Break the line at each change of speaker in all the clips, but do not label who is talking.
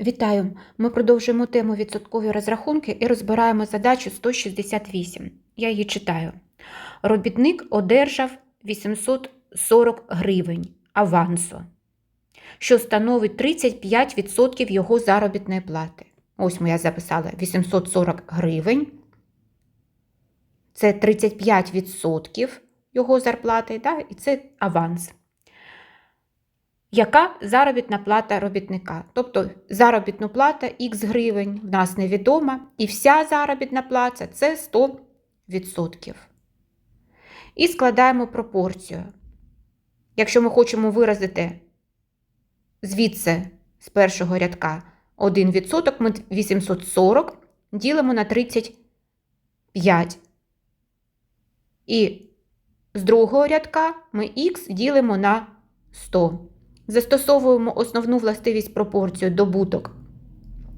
Вітаю! Ми продовжуємо тему відсоткові розрахунки і розбираємо задачу 168. Я її читаю. Робітник одержав 840 гривень авансу, що становить 35% його заробітної плати. Ось моя записала 840 гривень. Це 35% його зарплати, да? і це аванс. Яка заробітна плата робітника? Тобто заробітна плата х гривень в нас невідома, і вся заробітна плата це 100%. І складаємо пропорцію. Якщо ми хочемо виразити звідси з першого рядка 1%, ми 840 ділимо на 35. І з другого рядка ми х ділимо на 100. Застосовуємо основну властивість пропорцію добуток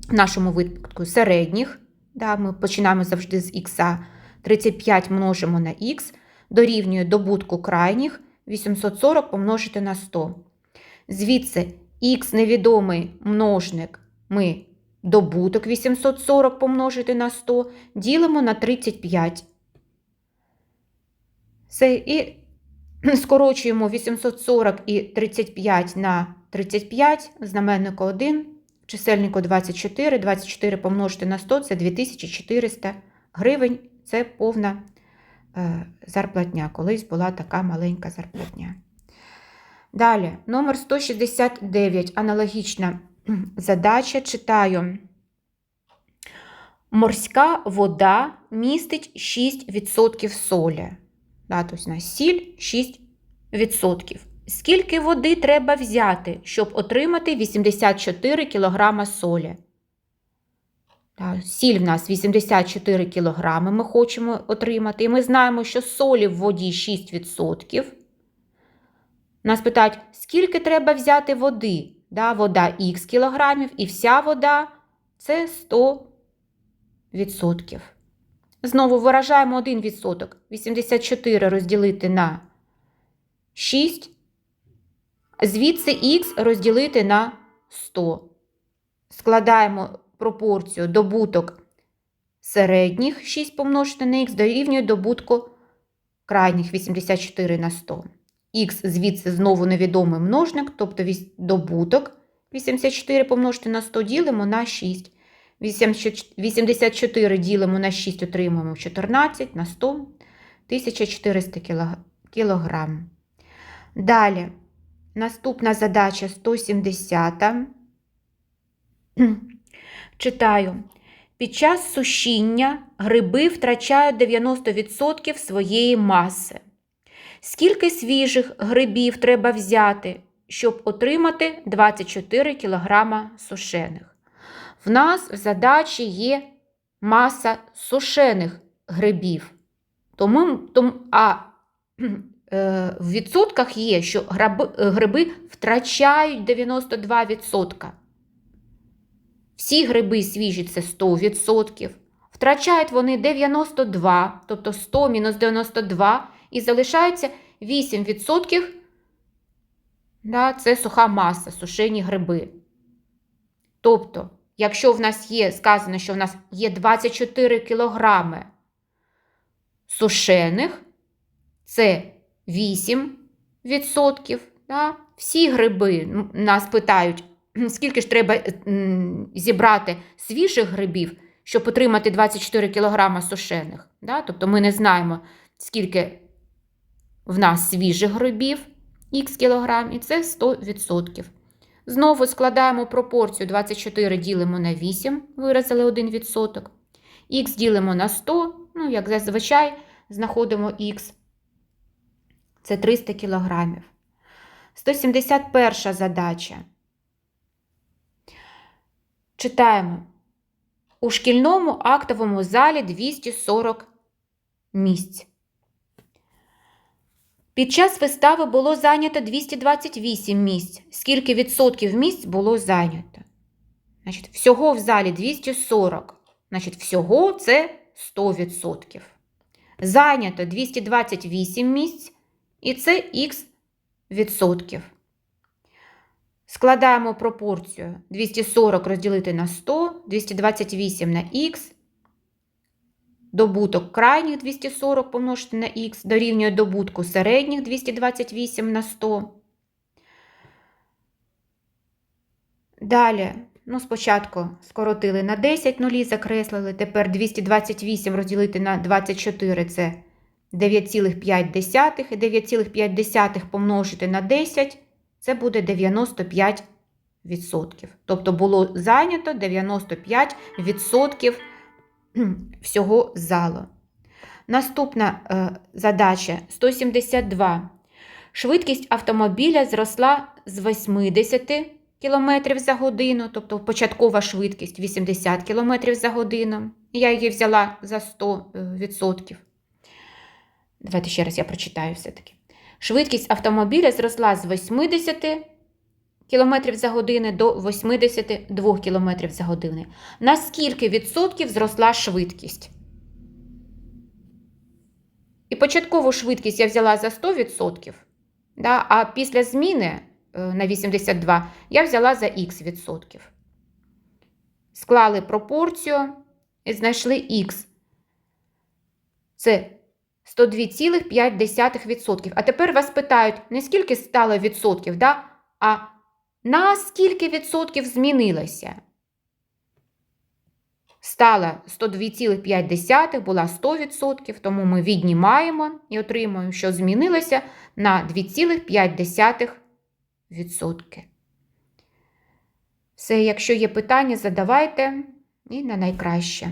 в нашому випадку середніх. Да, Ми починаємо завжди з х. 35 множимо на х, дорівнює добутку крайніх 840 помножити на 100. Звідси х невідомий множник ми добуток 840 помножити на 100 ділимо на 35. Це і скорочуємо 840 і 35 на 35, знаменнику 1, чисельнику 24, 24 помножити на 100 це 2400 гривень, це повна е, зарплатня. Колись була така маленька зарплатня. Далі, номер 169, аналогічна задача. Читаю. Морська вода містить 6% солі. Да, тобто на сіль 6%. Скільки води треба взяти, щоб отримати 84 кг солі? Да, сіль в нас 84 кг ми хочемо отримати. І ми знаємо, що солі в воді 6%. Нас питають, скільки треба взяти води? Да, вода х кілограмів, і вся вода це 100%. Знову виражаємо 1%. 84 розділити на 6. Звідси х розділити на 100. Складаємо пропорцію добуток середніх 6 помножити на х дорівнює добутку крайніх 84 на 100. Х звідси знову невідомий множник, тобто добуток 84 помножити на 100 ділимо на 6. 84 ділимо на 6, отримуємо 14 на 100 1400 кілограм. Далі, наступна задача 170. Читаю. Під час сушіння гриби втрачають 90% своєї маси. Скільки свіжих грибів треба взяти, щоб отримати 24 кг сушених? В нас в задачі є маса сушених грибів. Тому, тому, А е, в відсотках є, що гриби, гриби втрачають 92%. Всі гриби свіжі це 100%. Втрачають вони 92, тобто 100 мінус 92, і залишається 8%. Да, Це суха маса, сушені гриби. Тобто, якщо в нас є, сказано, що в нас є 24 кілограми сушених, це 8%. Да? Всі гриби нас питають, скільки ж треба зібрати свіжих грибів, щоб отримати 24 кілограми сушених. Да? Тобто ми не знаємо, скільки в нас свіжих грибів, х кілограм, і це 100%. Знову складаємо пропорцію 24 ділимо на 8, виразили 1%. Х ділимо на 100, ну, як зазвичай, знаходимо х. Це 300 кілограмів. 171 задача. Читаємо. У шкільному актовому залі 240 місць. Під час вистави було зайнято 228 місць. Скільки відсотків місць було зайнято? Значить, Всього в залі 240. Значить, всього це 100%. Зайнято 228 місць, і це х відсотків. Складаємо пропорцію 240 розділити на 100, 228 на х, добуток крайніх 240 помножити на х дорівнює добутку середніх 228 на 100. Далі, ну, спочатку скоротили на 10 нулі, закреслили, тепер 228 розділити на 24 це 9,5 і 9,5 помножити на 10 це буде 95%. Тобто було зайнято 95% всього залу. Наступна е, задача 172. Швидкість автомобіля зросла з 80 км за годину, тобто початкова швидкість 80 км за годину. Я її взяла за 100%. Давайте ще раз я прочитаю все-таки. Швидкість автомобіля зросла з 80 км за годину до 82 км за годину. На скільки відсотків зросла швидкість? І початкову швидкість я взяла за 100%, да, а після зміни е, на 82 я взяла за х відсотків. Склали пропорцію і знайшли х. Це 102,5%. А тепер вас питають, не скільки стало відсотків, да? а на скільки відсотків змінилося? Стала 102,5, була 100%, тому ми віднімаємо і отримуємо, що змінилося на 2,5%. Все, якщо є питання, задавайте і на найкраще.